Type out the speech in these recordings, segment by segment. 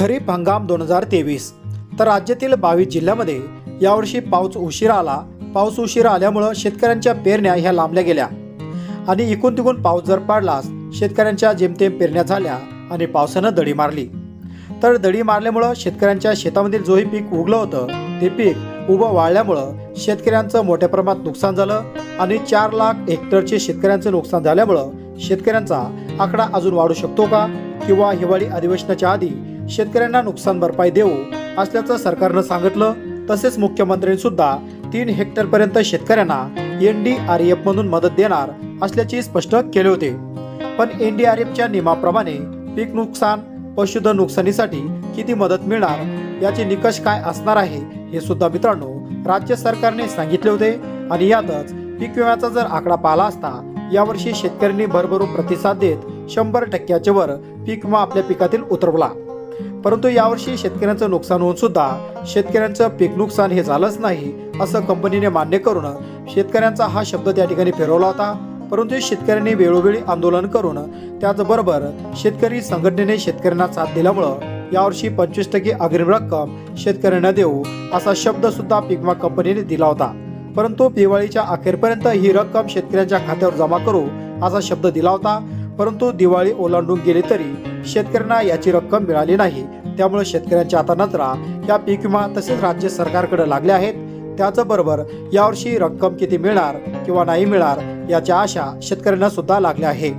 खरीप हंगाम दोन हजार तेवीस. तर राज्यातील बावीस जिल्ह्यामध्ये यावर्षी पाऊस उशिरा आला. पाऊस उशिरा आल्यामुळं शेतकऱ्यांच्या पेरण्या ह्या लांबल्या गेल्या. आणि इकून तिकून पाऊस जर पाडलास शेतकऱ्यांच्या जेमतेम पेरण्या झाल्या आणि पावसानं दडी मारली. तर दडी मारल्यामुळं शेतकऱ्यांच्या शेतामधील जोही पीक उगलं होतं. ते पीक उभं वाळल्यामुळं शेतकऱ्यांचं मोठ्या प्रमाणात नुकसान झालं आणि चार लाख हेक्टरचे शेतकऱ्यांचं नुकसान झाल्यामुळं शेतकऱ्यांचा आकडा अजून वाढू शकतो का? किंवा हिवाळी अधिवेशनाच्या आधी शेतकऱ्यांना नुकसान भरपाई देऊ असल्याचं सरकारनं सांगितलं. तसेच मुख्यमंत्र्यांनी सुद्धा तीन हेक्टरपर्यंत शेतकऱ्यांना एन डी आर एफ मधून मदत देणार असल्याचे स्पष्ट केले होते. पण एन डी आर एफच्या नियमाप्रमाणे पीक नुकसान पशुधन नुकसानीसाठी किती मदत मिळणार याचे निकष काय असणार आहे हे सुद्धा मित्रांनो राज्य सरकारने सांगितले होते. आणि यातच पीक विम्याचा जर आकडा पाहिला असता यावर्षी शेतकऱ्यांनी भरभरून प्रतिसाद देत शंभर टक्क्याच्या वर पीक विमा आपल्या पिकातील उतरवला. परंतु यावर्षी शेतकऱ्यांचं नुकसान होऊन सुद्धा शेतकऱ्यांचं पीक नुकसान हे झालंच नाही असं कंपनीने मान्य करून शेतकऱ्यांचा हा शब्द त्या ठिकाणी फिरवला होता. परंतु शेतकऱ्यांनी वेळोवेळी आंदोलन करून त्याचबरोबर शेतकरी संघटनेने शेतकऱ्यांना साथ दिल्यामुळं यावर्षी पंचवीस टक्के अग्रिम रक्कम शेतकऱ्यांना देऊ असा शब्द सुद्धा पिकमा कंपनीने दिला होता. परंतु दिवाळीच्या अखेरपर्यंत ही रक्कम शेतकऱ्यांच्या खात्यावर जमा करू असा शब्द दिला होता. परंतु दिवाळी ओलांडून गेली तरी शेतकऱ्यांना याची रक्कम मिळाली नाही. त्यामुळे शेतकऱ्यांच्या आता नजरा या पीक विमा तसेच राज्य सरकारकडे लागल्या आहेत. त्याचबरोबर यावर्षी रक्कम किती मिळणार किंवा नाही मिळणार याच्या आशा शेतकऱ्यांना सुद्धा लागल्या आहे.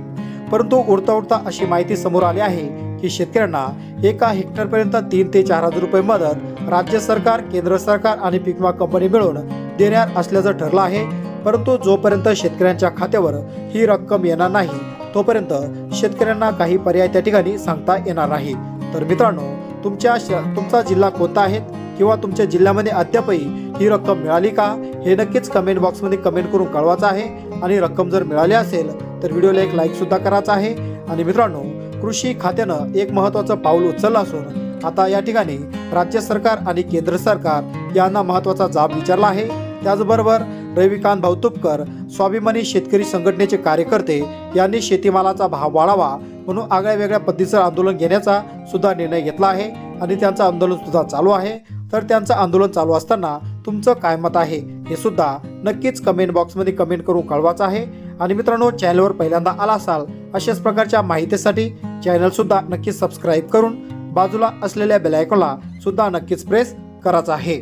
परंतु उडता उडता अशी माहिती समोर आली आहे की शेतकऱ्यांना एका हेक्टरपर्यंत तीन ते चार हजार रुपये मदत राज्य सरकार केंद्र सरकार आणि पीक विमा कंपनी मिळून देणार असल्याचं ठरलं आहे. परंतु जोपर्यंत शेतकऱ्यांच्या खात्यावर ही रक्कम येणार नाही तोपर्यंत शेतकऱ्यांना काही पर्याय त्या ठिकाणी सांगता येणार नाही. तर मित्रांनो तुमच्या श- तुमचा जिल्हा कोणता आहे किंवा तुमच्या जिल्ह्यामध्ये अद्यापही ही रक्कम मिळाली का? हे नक्कीच कमेंट बॉक्समध्ये कमेंट करून कळवायचं आहे. आणि रक्कम जर मिळाली असेल तर व्हिडिओला एक लाईकसुद्धा करायचा आहे. आणि मित्रांनो कृषी खात्यानं एक महत्त्वाचं पाऊल उचललं असून आता या ठिकाणी राज्य सरकार आणि केंद्र सरकार यांना महत्त्वाचा जाब विचारला आहे. त्याचबरोबर रविकांत भाऊतुपकर स्वाभिमानी शेतकरी संघटनेचे कार्यकर्ते यांनी शेतीमालाचा भाव वाढावा म्हणून आगळ्या वेगळ्या पद्धतीचं आंदोलन घेण्याचा सुद्धा निर्णय घेतला आहे आणि त्यांचं आंदोलन सुद्धा चालू आहे. तर त्यांचं आंदोलन चालू असताना तुमचं काय मत आहे हे सुद्धा नक्कीच कमेंट बॉक्समध्ये कमेंट करून कळवायचं आहे. आणि मित्रांनो चॅनलवर पहिल्यांदा आला असाल अशाच प्रकारच्या माहितीसाठी चॅनलसुद्धा नक्कीच सबस्क्राईब करून बाजूला असलेल्या बेलायकॉनला सुद्धा नक्कीच प्रेस करायचा आहे.